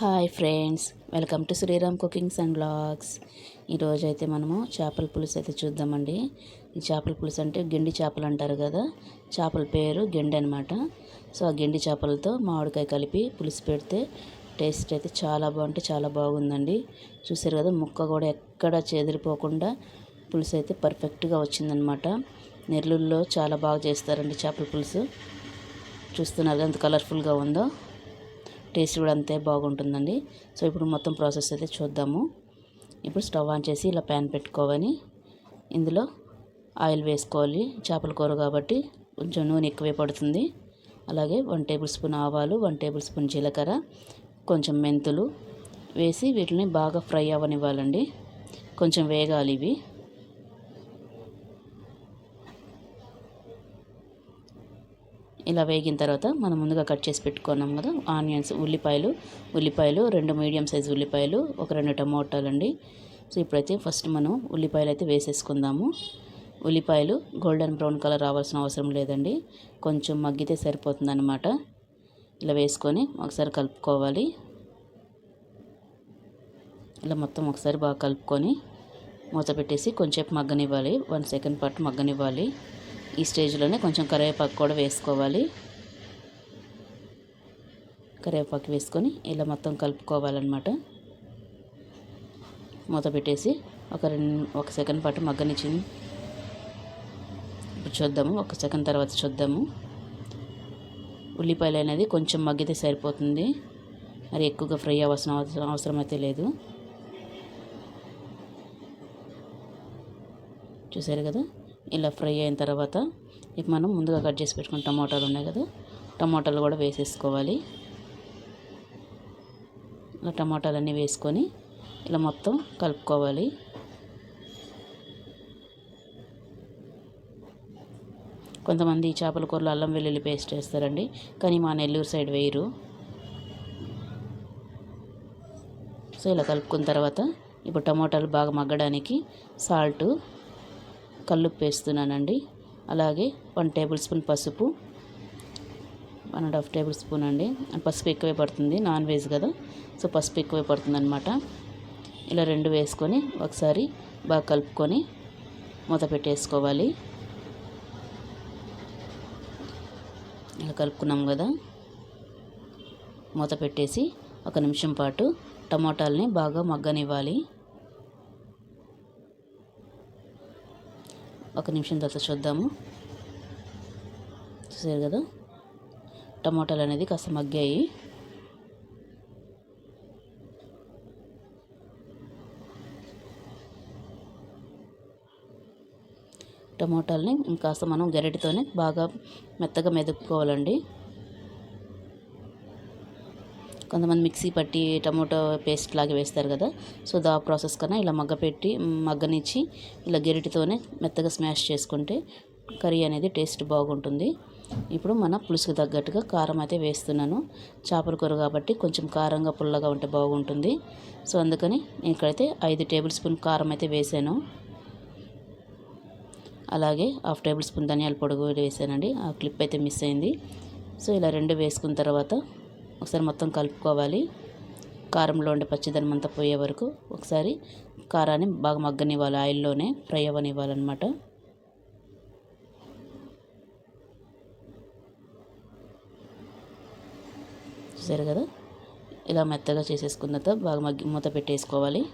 Hi friends welcome to Sriram cookings and blogs ఈరోజు అయితే మనము చేపల పులుసు అయితే చూద్దామండి. ఈ చేపల పులుసు అంటే గెండి చేపలు అంటారు కదా చేపల పేరు గిండి అనమాట సో ఆ గెండి చేపలతో మామిడికాయ కలిపి పులుసు పెడితే టేస్ట్ అయితే చాలా బాగుంటే చాలా బాగుందండి. చూసారు కదా ముక్క కూడా ఎక్కడ చెదిరిపోకుండా పులుసు అయితే పర్ఫెక్ట్గా వచ్చిందనమాట నెల్లూరులో చాలా బాగా చేస్తారండి చేపల పులుసు. చూస్తున్నారు ఎంత కలర్ఫుల్గా ఉందో. టేస్ట్ కూడా అంతే బాగుంటుందండి. సో ఇప్పుడు మొత్తం ప్రాసెస్ అయితే చూద్దాము. ఇప్పుడు స్టవ్ ఆన్ చేసి ఇలా ప్యాన్ పెట్టుకోవాలి. ఇందులో ఆయిల్ వేసుకోవాలి. చేపల కూర కాబట్టి కొంచెం నూనె ఎక్కువే పడుతుంది. అలాగే వన్ టేబుల్ స్పూన్ ఆవాలు వన్ టేబుల్ స్పూన్ జీలకర్ర కొంచెం మెంతులు వేసి వీటిని బాగా ఫ్రై అవ్వనివ్వాలండి. కొంచెం వేగాలి ఇవి. ఇలా వేగిన తర్వాత మనం ముందుగా కట్ చేసి పెట్టుకున్నాం కదా ఆనియన్స్ ఉల్లిపాయలు ఉల్లిపాయలు రెండు మీడియం సైజ్ ఉల్లిపాయలు ఒక రెండు టమాటాలు అండి సో ఇప్పుడైతే ఫస్ట్ మనం ఉల్లిపాయలు అయితే వేసేసుకుందాము. ఉల్లిపాయలు గోల్డెన్ బ్రౌన్ కలర్ రావాల్సిన అవసరం లేదండి. కొంచెం మగ్గితే సరిపోతుందన్నమాట. ఇలా వేసుకొని ఒకసారి కలుపుకోవాలి. ఇలా మొత్తం ఒకసారి బాగా కలుపుకొని మూత పెట్టేసి కొంచెం మగ్గనివ్వాలి. వన్ సెకండ్ పాటు మగ్గనివ్వాలి. ఈ స్టేజ్లోనే కొంచెం కరివేపాకు కూడా వేసుకోవాలి. కరివేపాకు వేసుకొని ఇలా మొత్తం కలుపుకోవాలన్నమాట. మూత పెట్టేసి ఒక రెండు ఒక సెకండ్ పాటు మగ్గనిచ్చింది ఇప్పుడు చూద్దాము ఒక సెకండ్ తర్వాత చూద్దాము. ఉల్లిపాయలు అనేది కొంచెం మగ్గితే సరిపోతుంది. మరి ఎక్కువగా ఫ్రై అవసరం అవసరం అయితే లేదు. చూసారు కదా? ఇలా ఫ్రై అయిన తర్వాత ఇప్పుడు మనం ముందుగా కట్ చేసి పెట్టుకున్న టమాటాలు ఉన్నాయి కదా టమాటాలు కూడా వేసేసుకోవాలి. ఇలా టమాటాలన్నీ వేసుకొని ఇలా మొత్తం కలుపుకోవాలి. కొంతమంది చేపల కూరలో అల్లం వెల్లుల్లి పేస్ట్ వేస్తారండి కానీ మా నెల్లూరు సైడ్ వేయరు. సో ఇలా కలుపుకున్న తర్వాత ఇప్పుడు టమాటాలు బాగా మగ్గడానికి సాల్టు కల్లుప్పు వేస్తున్నానండి అలాగే వన్ టేబుల్ స్పూన్ పసుపు one and half tablespoon అండి. పసుపు ఎక్కువే పడుతుంది నాన్ వెజ్ కదా. సో పసుపు ఎక్కువే పడుతుంది అనమాట ఇలా రెండు వేసుకొని ఒకసారి బాగా కలుపుకొని మూత పెట్టేసుకోవాలి. ఇలా కలుపుకున్నాం కదా. మూత పెట్టేసి ఒక నిమిషం పాటు టమోటాలని బాగా మగ్గనివ్వాలి. ఒక నిమిషం తర్వాత చూద్దాము. చూసారు కదా? టమాటాలు అనేది కాస్త మగ్గాయి. టమోటాలని ఇంకాస్త మనం గరిటతోనే బాగా మెత్తగా మెదుపుకోవాలండి. కొంతమంది మిక్సీ పట్టి టమోటో పేస్ట్ లాగా వేస్తారు కదా. సో దా ప్రాసెస్ కన్నా ఇలా మగ్గ పెట్టి మగ్గనిచ్చి ఇలా గెరిటితోనే మెత్తగా స్మాష్ చేసుకుంటే కర్రీ అనేది టేస్ట్ బాగుంటుంది. ఇప్పుడు మన పులుసుకు తగ్గట్టుగా కారం అయితే వేస్తున్నాను. చేపల కూర కాబట్టి కొంచెం కారంగా పుల్లగా ఉంటే బాగుంటుంది. సో అందుకని నేను ఇక్కడైతే ఐదు టేబుల్ స్పూన్ కారం అయితే వేసాను. అలాగే హాఫ్ టేబుల్ స్పూన్ ధనియాల పొడి కూడా వేసానండి. ఆ క్లిప్ అయితే మిస్ అయింది. సో ఇలా రెండు వేసుకున్న తర్వాత ఒకసారి మొత్తం కలుపుకోవాలి. కారంలో ఉండే పచ్చిదనం అంతా పోయే వరకు ఒకసారి కారాన్ని బాగా మగ్గనివ్వాలి ఆయిల్లోనే ఫ్రై అవ్వనివ్వాలన్నమాట. చూసారు కదా? ఇలా మెత్తగా చేసేసుకున్న తర్వాత బాగా మగ్గి మూత పెట్టేసుకోవాలి.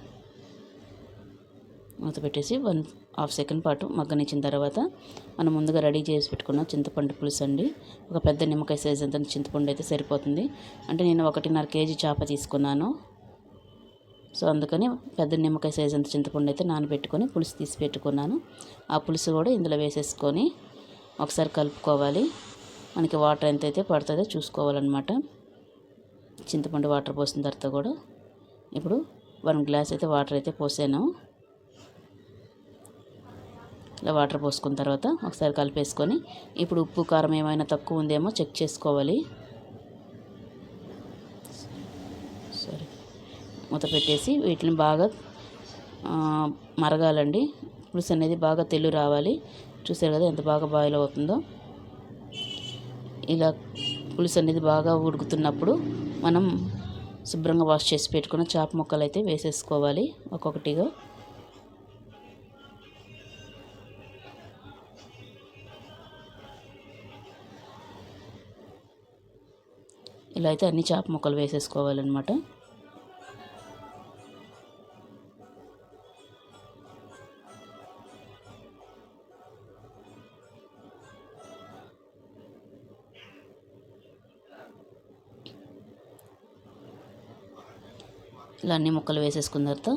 మూత పెట్టేసి వన్ హాఫ్ సెకండ్ పాటు మగ్గనిచ్చిన తర్వాత మనం ముందుగా రెడీ చేసి పెట్టుకున్న చింతపండు పులుసు అండి. ఒక పెద్ద నిమ్మకాయ సైజ్ అంత చింతపండు అయితే సరిపోతుంది. అంటే నేను ఒకటిన్నర కేజీ చేప తీసుకున్నాను. సో అందుకని పెద్ద నిమ్మకాయ సైజ్ అంత చింతపండు అయితే నానబెట్టుకొని పులుసు తీసి పెట్టుకున్నాను. ఆ పులుసు కూడా ఇందులో వేసేసుకొని ఒకసారి కలుపుకోవాలి. మనకి వాటర్ ఎంత అయితే పడుతుందో చూసుకోవాలన్నమాట. చింతపండు వాటర్ పోసిన తర్వాత కూడా ఇప్పుడు వన్ గ్లాస్ అయితే వాటర్ అయితే పోసాను. ఇలా వాటర్ పోసుకున్న తర్వాత ఒకసారి కలిపేసుకొని ఇప్పుడు ఉప్పు కారం ఏమైనా తక్కువ ఉందేమో చెక్ చేసుకోవాలి. సరే మూత పెట్టేసి వీటిని బాగా మరగాలండి. పులుసు అనేది బాగా తెల్లు రావాలి. చూసారు కదా ఎంత బాగా బాయిల్ అవుతుందో. ఇలా పులుసు అనేది బాగా ఉడుకుతున్నప్పుడు మనం శుభ్రంగా వాష్ చేసి పెట్టుకున్న చేప ముక్కలు అయితే వేసేసుకోవాలి ఒక్కొక్కటిగా. ఇలా అయితే అన్ని చేప ముక్కలు వేసేసుకోవాలన్నమాట. ఇలా అన్ని ముక్కలు వేసేసుకున్న తర్వాత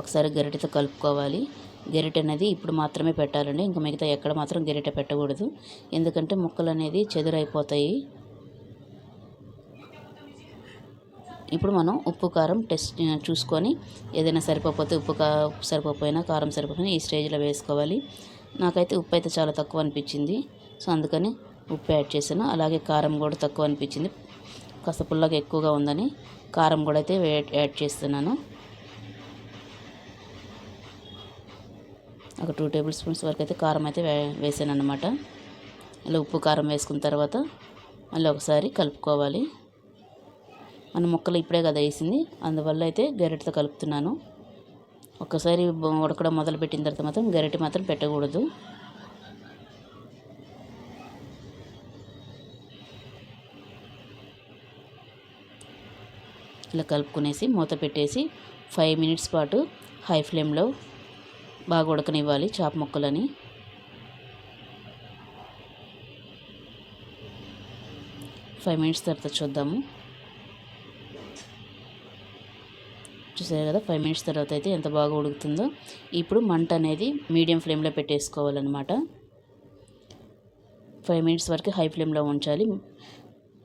ఒకసారి గరిటెతో కలుపుకోవాలి. గరిటె అనేది ఇప్పుడు మాత్రమే పెట్టాలండి. ఇంకా మిగతా ఎక్కడ మాత్రం గరిటె పెట్టకూడదు. ఎందుకంటే ముక్కలు అనేది చెదురైపోతాయి. ఇప్పుడు మనం ఉప్పు కారం టెస్ట్ చూసుకొని ఏదైనా సరిపోతే ఉప్పు కా సరిపోయినా కారం సరిపోయినా ఈ స్టేజ్లో వేసుకోవాలి. నాకైతే ఉప్పు అయితే చాలా తక్కువ అనిపించింది. సో అందుకని ఉప్పు యాడ్ చేశాను. అలాగే కారం కూడా తక్కువ అనిపించింది. కాస్త పుల్లగా ఎక్కువగా ఉందని కారం కూడా అయితే యాడ్ చేస్తున్నాను. ఒక టూ టేబుల్ స్పూన్స్ వరకు అయితే కారం అయితే వే వేసాను అనమాట ఇలా ఉప్పు కారం వేసుకున్న తర్వాత మళ్ళీ ఒకసారి కలుపుకోవాలి. మన ముక్కలు ఇప్పుడే కదా వేసింది. అందువల్ల అయితే గరిటతో కలుపుతున్నాను. ఒక్కసారి ఉడకడం మొదలుపెట్టిన తర్వాత మాత్రం గరిటె మాత్రం పెట్టకూడదు. ఇలా కలుపుకునేసి మూత పెట్టేసి ఫైవ్ మినిట్స్ పాటు హై ఫ్లేమ్లో బాగా ఉడకనివ్వాలి చాప ముక్కలని. ఫైవ్ మినిట్స్ తర్వాత చూద్దాము. చూసారు కదా ఫైవ్ మినిట్స్ తర్వాత అయితే ఎంత బాగా ఉడుకుతుందో. ఇప్పుడు మంట అనేది మీడియం ఫ్లేమ్లో పెట్టేసుకోవాలన్నమాట. ఫైవ్ మినిట్స్ వరకు హై ఫ్లేమ్లో ఉంచాలి.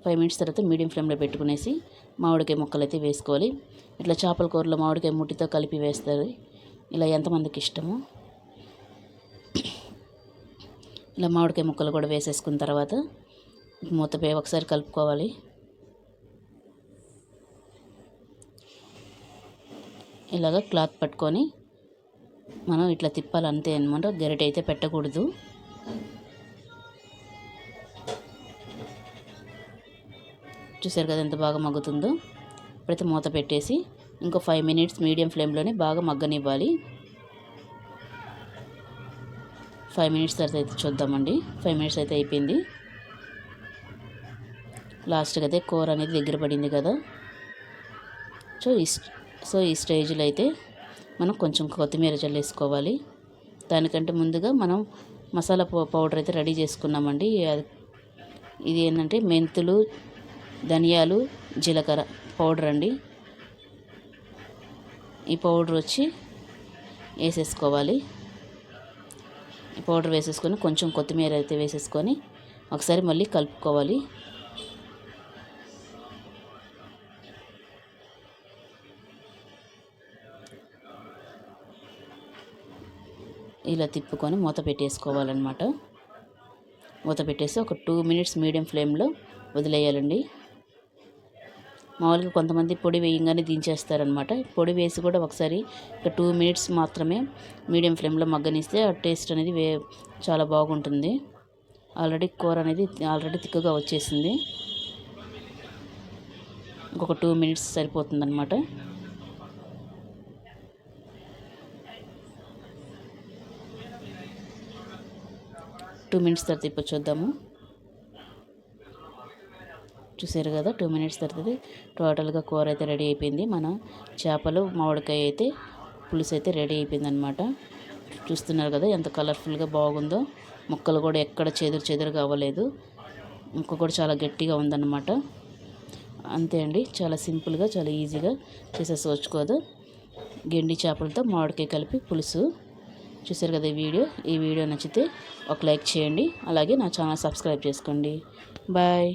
ఫైవ్ మినిట్స్ తర్వాత మీడియం ఫ్లేమ్లో పెట్టుకునేసి మామిడికాయ ముక్కలు అయితే వేసుకోవాలి. ఇట్లా చేపల కూరలో మామిడికాయ ముట్టితో కలిపి వేస్తారు. ఇలా ఎంతమందికి ఇష్టమో. ఇలా మామిడికాయ ముక్కలు కూడా వేసేసుకున్న తర్వాత మూతపై ఒకసారి కలుపుకోవాలి. ఇలాగ క్లాత్ పట్టుకొని మనం ఇట్లా తిప్పాలి అంతే అనమాట. గరిటె అయితే పెట్టకూడదు. చూసారు కదా ఎంత బాగా మగ్గుతుందో? ఇప్పుడైతే మూత పెట్టేసి ఇంకో ఫైవ్ మినిట్స్ మీడియం ఫ్లేమ్లోనే బాగా మగ్గనివ్వాలి. ఫైవ్ మినిట్స్ తర్వాత అయితే చూద్దామండి. ఫైవ్ మినిట్స్ అయితే అయిపోయింది. లాస్ట్కి అయితే కూర అనేది దగ్గర పడింది కదా. సో సో ఈ స్టేజ్లో అయితే మనం కొంచెం కొత్తిమీర చల్లేసుకోవాలి దానికంటే ముందుగా మనం మసాలా పౌడర్ అయితే రెడీ చేసుకున్నామండి. ఇది ఏంటంటే మెంతులు ధనియాలు జీలకర్ర పౌడర్ అండి. ఈ పౌడర్ వచ్చి వేసేసుకోవాలి. ఈ పౌడర్ వేసేసుకొని కొంచెం కొత్తిమీర అయితే వేసేసుకొని ఒకసారి మళ్ళీ కలుపుకోవాలి. ఇలా తిప్పుకొని మూత పెట్టేసుకోవాలన్నమాట. మూత పెట్టేసి ఒక టూ మినిట్స్ మీడియం ఫ్లేమ్లో వదిలేయాలండి. మామూలుగా కొంతమంది పొడి వేయంగానే దించేస్తారనమాట పొడి వేసి కూడా ఒకసారి ఒక టూ మినిట్స్ మాత్రమే మీడియం ఫ్లేమ్లో మగ్గనిస్తే ఆ టేస్ట్ అనేది వే చాలా బాగుంటుంది. ఆల్రెడీ కూర అనేది ఆల్రెడీ తిక్కుగా వచ్చేసింది. ఇంకొక టూ మినిట్స్ సరిపోతుందన్నమాట. టూ మినిట్స్ తర్వాత ఇప్పుడు చూద్దాము. చూసారు కదా టూ మినిట్స్ తర్వాత టోటల్గా కూర అయితే రెడీ అయిపోయింది. మన చేపలు మామిడికాయ అయితే పులుసు అయితే రెడీ అయిపోయింది అనమాట చూస్తున్నారు కదా ఎంత కలర్ఫుల్గా బాగుందో. ముక్కలు కూడా ఎక్కడ చెదురు చెదురుగా అవ్వలేదు. ముక్క కూడా చాలా గట్టిగా ఉందన్నమాట. అంతే అండి చాలా సింపుల్గా చాలా ఈజీగా చేసేసుకోవచ్చు కదా. గెండి చేపలతో మామిడికాయ కలిపి పులుసు. చూసారు కదా ఈ వీడియో? ఈ వీడియో నచ్చితే ఒక లైక్ చేయండి. అలాగే నా ఛానల్ సబ్స్క్రైబ్ చేసుకోండి. బాయ్.